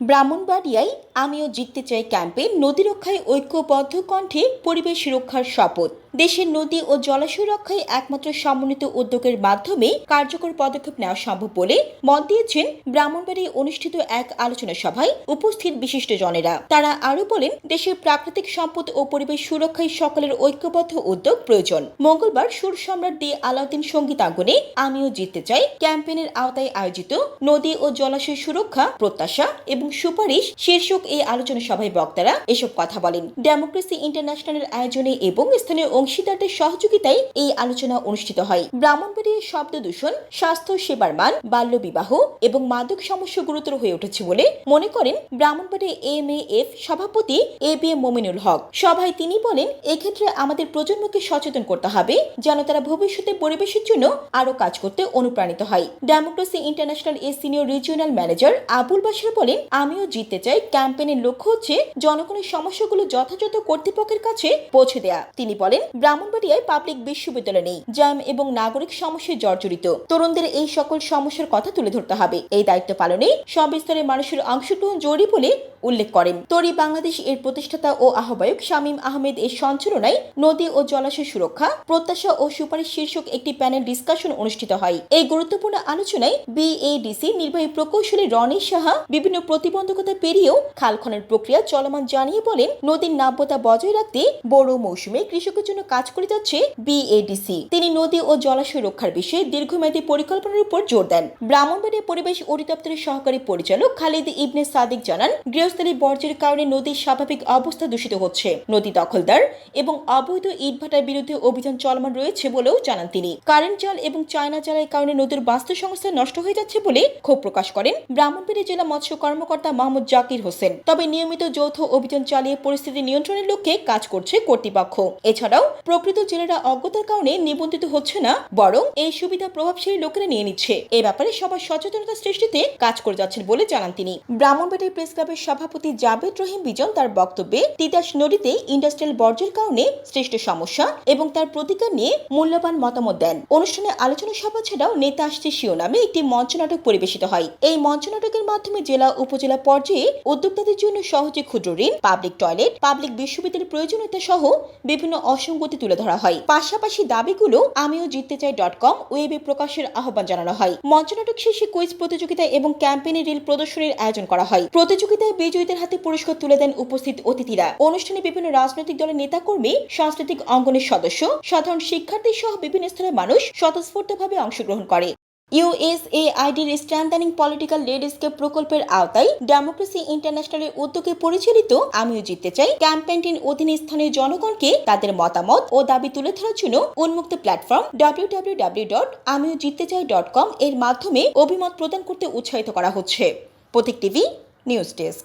ব্রাহ্মণবাড়িয়ায় আমিও জিততে চাই ক্যাম্পে নদী রক্ষায় ঐক্যবদ্ধ কণ্ঠে পরিবেশ রক্ষার শপথ। দেশের নদী ও জলাশয় রক্ষায় একমাত্র সমন্বিত উদ্যোগের মাধ্যমে কার্যকর পদক্ষেপ নেওয়া সম্ভব বলে মত দিয়েছেন ব্রাহ্মণবাড়িয়ায় অনুষ্ঠিত এক আলোচনা সভায় উপস্থিত বিশিষ্ট জনেরা। তারা আরও বলেন, দেশের প্রাকৃতিক সম্পদ ও পরিবেশ সুরক্ষায় সকলের ঐক্যবদ্ধ উদ্যোগ প্রয়োজন। মঙ্গলবার সুর সম্রাট দিয়ে আলাউদ্দিন সঙ্গীতাঙ্গনে আমিও জিততে চাই ক্যাম্পেইনের আওতায় আয়োজিত নদী ও জলাশয় সুরক্ষা প্রত্যাশা এবং সুপারিশ শীর্ষক এই আলোচনা সভায় বক্তারা এসব কথা বলেন। ডেমোক্রেসি ইন্টারন্যাশনালের আয়োজনে এবং স্থানীয় অংশীদারদের সহযোগিতায় এই আলোচনা অনুষ্ঠিত হয়। ব্রাহ্মণবাড়িয়ার শব্দ দূষণ, স্বাস্থ্য সেবার মান বাল্যবিবাহ এবং মাদক সমস্যা গুরুতর হয়ে উঠেছে বলে মনে করেন ব্রাহ্মণবাড়িয়া এম এফ সভাপতি A B M Mominul Haque. সভায় তিনি বলেন, এক্ষেত্রে আমাদের প্রজন্মকে সচেতন করতে হবে, যেন তারা ভবিষ্যতে পরিবেশের জন্য আরও কাজ করতে অনুপ্রাণিত হয়। ডেমোক্রেসি ইন্টারন্যাশনাল এর senior regional manager Abul Bashir বলেন আমিও জিততে চাই ক্যাম্পেইনের লক্ষ্য হচ্ছে জনগণের সমস্যাগুলো যথাযথ কর্তৃপক্ষের কাছে পৌঁছে দেয়া। তিনি বলেন, ব্রাহ্মণবাড়িয়ায় পাবলিক বিশ্ববিদ্যালয় নেই, জ্যাম এবং নাগরিক সমস্যায় জর্জরিত। তরুণদের এই সকল সমস্যার কথা তুলে ধরতে হবে। এই দায়িত্ব পালনে সব স্তরের মানুষের অংশগ্রহণ জরুরি বলে উল্লেখ করেন। তরি বাংলাদেশ এর প্রতিষ্ঠাতা ও আহ্বায়ক শামীম আহমেদ এর সঞ্চালনায় নদী ও জলাশয় সুরক্ষা, প্রত্যাশা ও সুপারিশ শীর্ষক একটি প্যানেল ডিসকাশন অনুষ্ঠিত হয়। এই গুরুত্বপূর্ণ আলোচনায় বিএডিসি নির্বাহী প্রকৌশলী রনি সাহা, বিভিন্ন প্রতিবন্ধকতা পেরিয়েও খাল খননের প্রক্রিয়া চলমান জানিয়ে বলেন, নদীর নাব্যতা বজায় রাখতে বড় মৌসুমে কৃষকের জন্য কাজ করে যাচ্ছে বিএডিসি তিনি নদী ও জলাশয় রক্ষার বিষয়ে দীর্ঘমেয়াদী পরিকল্পনার উপর জোর দেন। ব্রাহ্মণবাড়িয়া পরিবেশ অধিদপ্তরের সহকারী পরিচালক খালিদ ইবনে সাদিক জানান, গৃহস্থলী বর্জ্যের কারণে নদীর স্বাভাবিক অবস্থা দূষিত হচ্ছে। নদী দখলদার এবং অবৈধ ইটভাটার বিরুদ্ধে অভিযান চলমান রয়েছে বলেও জানান তিনি। কারেন্ট জাল এবং চায়না জালের কারণে নদীর বাস্তু সংস্থা নষ্ট হয়ে যাচ্ছে বলে ক্ষোভ প্রকাশ করেন ব্রাহ্মণবাড়িয়া জেলা মৎস্য কর্মকর্তা মাহমুদ জাকির হোসেন। তবে নিয়মিত যৌথ অভিযান চালিয়ে পরিস্থিতি নিয়ন্ত্রণের লক্ষ্যে কাজ করছে কর্তৃপক্ষ। এছাড়াও প্রকৃত জেলেরা অজ্ঞতার কারণে নিবন্ধিত হচ্ছে না, বরং এই সুবিধা প্রভাবশালী লোকেরা নিয়ে নিচ্ছে। এ ব্যাপারে সবার সচেতনতা সৃষ্টিতে কাজ করে যাচ্ছেন বলে জানান তিনি। ব্রাহ্মণবাড়িয়া প্রেস ক্লাবের সভাপতি জাবেদ রহিম বিজন তার বক্তব্যে, তিতাস নদীতে ইন্ডাস্ট্রিয়াল বর্জ্যের কারণে সৃষ্ট সমস্যা এবং তার প্রতিকার নিয়ে মূল্যবান মতামত দেন। অনুষ্ঠানে আলোচনা সভা ছাড়াও নেতা আসছে শিও নামে একটি মঞ্চনাটক পরিবেশিত হয়। এই মঞ্চনাটকের মাধ্যমে জেলা উপজেলা পর্যায়ে উদ্যোক্তাদের জন্য সহজে ক্ষুদ্র ঋণ পাবলিক টয়লেট পাবলিক বিশ্ববিদ্যালয়ের প্রয়োজনীয়তা সহ বিভিন্ন অসঙ্গতি তুলে ধরা হয়। পাশাপাশি দাবিগুলো আমিও জিততে চাই ডট কম ওয়েবে প্রকাশের আহ্বান জানানো হয়। মঞ্চনাটক শেষে কুইজ প্রতিযোগিতা এবং ক্যাম্পেইনে রিল প্রদর্শনীর আয়োজন করা হয়। প্রতিযোগিতায় বিজয়ীদের হাতে পুরস্কার তুলে দেন উপস্থিত অতিথিরা। অনুষ্ঠানে বিভিন্ন রাজনৈতিক দলের নেতাকর্মী, সাংস্কৃতিক অঙ্গনের সদস্য, সাধারণ শিক্ষার্থী সহ বিভিন্ন স্তরের মানুষ স্বতঃস্ফূর্তভাবে অংশগ্রহণ করে। ইউএসএআইডির স্ট্যান্ডার্ডিং পলিটিক্যাল লেডিস্কেপ প্রকল্পের আওতায় ডেমোক্রেসি ইন্টারন্যাশনালের উদ্যোগে পরিচালিত আমিও জিততে চাই ক্যাম্পেইনটির অধীনে স্থানীয় জনগণকে তাদের মতামত ও দাবি তুলে ধরার জন্য উন্মুক্ত প্ল্যাটফর্ম ডাব্লিউডাব্লিউডাব্লিউ ডট আমিও জিততে চাই ডট কম এর মাধ্যমে অভিমত প্রদান করতে উৎসাহিত করা হচ্ছে। Protik TV, news desk.